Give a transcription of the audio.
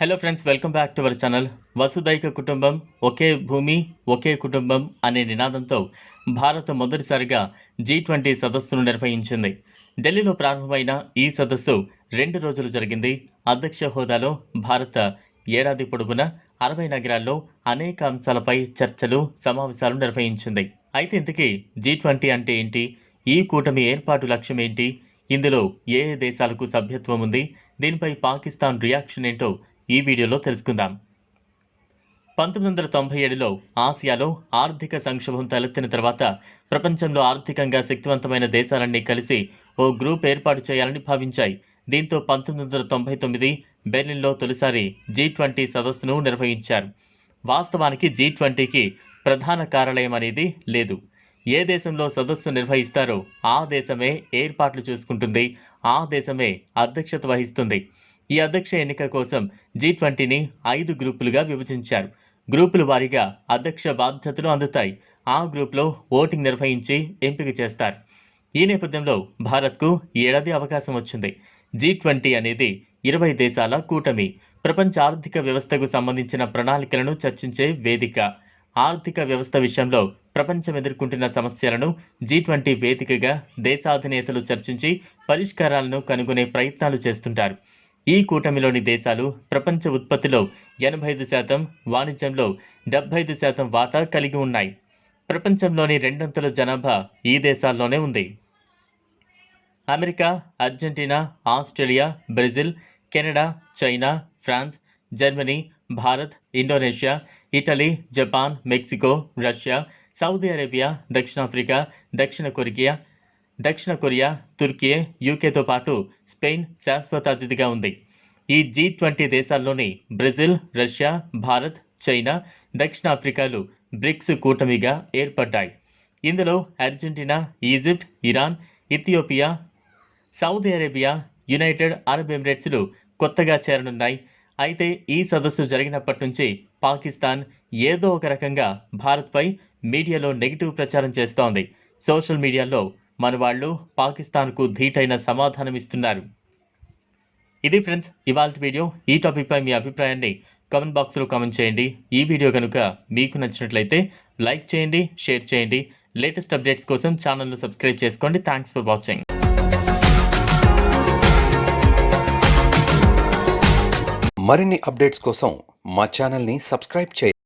Hello friends welcome back to our channel వసుదైక కుటుంబం ఒకే భూమి ఒకే కుటుంబం అనే నినాదంతో భారత్ మొదటిసారిగా జీ ట్వంటీ సదస్సును నిర్వహించింది. ఢిల్లీలో ప్రారంభమైన ఈ సదస్సు రెండు రోజులు జరిగింది. అధ్యక్ష హోదాలో భారత ఏడాది పొడవునా అరవై నగరాల్లో అనేక అంశాలపై చర్చలు సమావేశాలు నిర్వహించింది. అయితే ఇంతకీ జీ ట్వంటీ అంటే ఏంటి? ఈ కూటమి ఏర్పాటు లక్ష్యం ఏంటి? ఇందులో ఏ ఏ దేశాలకు సభ్యత్వం ఉంది? దీనిపై పాకిస్తాన్ రియాక్షన్ ఏంటో ఈ వీడియోలో తెలుసుకుందాం. పంతొమ్మిది వందల తొంభై ఏడులో ఆసియాలో ఆర్థిక సంక్షోభం తలెత్తిన తర్వాత ప్రపంచంలో ఆర్థికంగా శక్తివంతమైన దేశాలన్నీ కలిసి ఓ గ్రూప్ ఏర్పాటు చేయాలని భావించాయి. దీంతో పంతొమ్మిది వందల తొంభై తొమ్మిది బెర్లిన్లో తొలిసారి జీ ట్వంటీ సదస్సును నిర్వహించారు. వాస్తవానికి జీ ట్వంటీకి ప్రధాన కార్యాలయం అనేది లేదు. ఏ దేశంలో సదస్సు నిర్వహిస్తారో ఆ దేశమే ఏర్పాట్లు చూసుకుంటుంది ఆ దేశమే అధ్యక్షత వహిస్తుంది. ఈ అధ్యక్ష ఎన్నిక కోసం జీ ట్వంటీని ఐదు గ్రూపులుగా విభజించారు. గ్రూపుల వారీగా అధ్యక్ష బాధ్యతలు అందుతాయి. ఆ గ్రూప్లో ఓటింగ్ నిర్వహించి ఎంపిక చేస్తారు. ఈ నేపథ్యంలో భారత్కు ఏడాది అవకాశం వచ్చింది. జీ ట్వంటీ అనేది ఇరవై దేశాల కూటమి. ప్రపంచ ఆర్థిక వ్యవస్థకు సంబంధించిన ప్రణాళికలను చర్చించే వేదిక. ఆర్థిక వ్యవస్థ విషయంలో ప్రపంచం ఎదుర్కొంటున్న సమస్యలను జీ ట్వంటీ వేదికగా దేశాధినేతలు చర్చించి పరిష్కారాలను కనుగొనే ప్రయత్నాలు చేస్తుంటారు. ఈ కూటమిలోని దేశాలు ప్రపంచ ఉత్పత్తిలో ఎనభై ఐదు శాతం వాణిజ్యంలో డెబ్బై ఐదు శాతం వాటా కలిగి ఉన్నాయి. ప్రపంచంలోని రెండొంతుల జనాభా ఈ దేశాల్లోనే ఉంది. America Argentina Australia Brazil Canada China France Germany Bharat Indonesia Italy Japan Mexico Russia Saudi Arabia దక్షిణాఫ్రికా దక్షిణ కొరియా దక్షిణ కొరియా తుర్కీ యూకేతో పాటు స్పెయిన్ శాశ్వత అతిథిగా ఉంది. ఈ జీ ట్వంటీ దేశాల్లోని బ్రెజిల్ రష్యా భారత్ చైనా దక్షిణాఫ్రికాలు బ్రిక్స్ కూటమిగా ఏర్పడ్డాయి. ఇందులో Argentina Egypt Iran Ethiopia Saudi Arabia United Arab ఎమిరేట్స్లు కొత్తగా చేరనున్నాయి. అయితే ఈ సదస్సు జరిగినప్పటి నుంచి పాకిస్తాన్ ఏదో ఒక రకంగా భారత్పై మీడియాలో నెగిటివ్ ప్రచారం చేస్తోంది. సోషల్ మీడియాలో మన వాళ్ళు పాకిస్తాన్కు ధీటైన సమాధానం ఇస్తున్నారు ఇది ఫ్రెండ్స్ ఇవాళ వీడియో. ఈ టాపిక్పై మీ అభిప్రాయాన్ని కామెంట్ బాక్స్లో కామెంట్ చేయండి. ఈ వీడియో కనుక మీకు నచ్చినట్లయితే లైక్ చేయండి షేర్ చేయండి. లేటెస్ట్ అప్డేట్స్ కోసం ఛానల్ను సబ్స్క్రైబ్ చేసుకోండి. Thanks for watching. మరిన్ని అప్డేట్స్ కోసం మా ఛానల్ని సబ్స్క్రైబ్ చేయండి.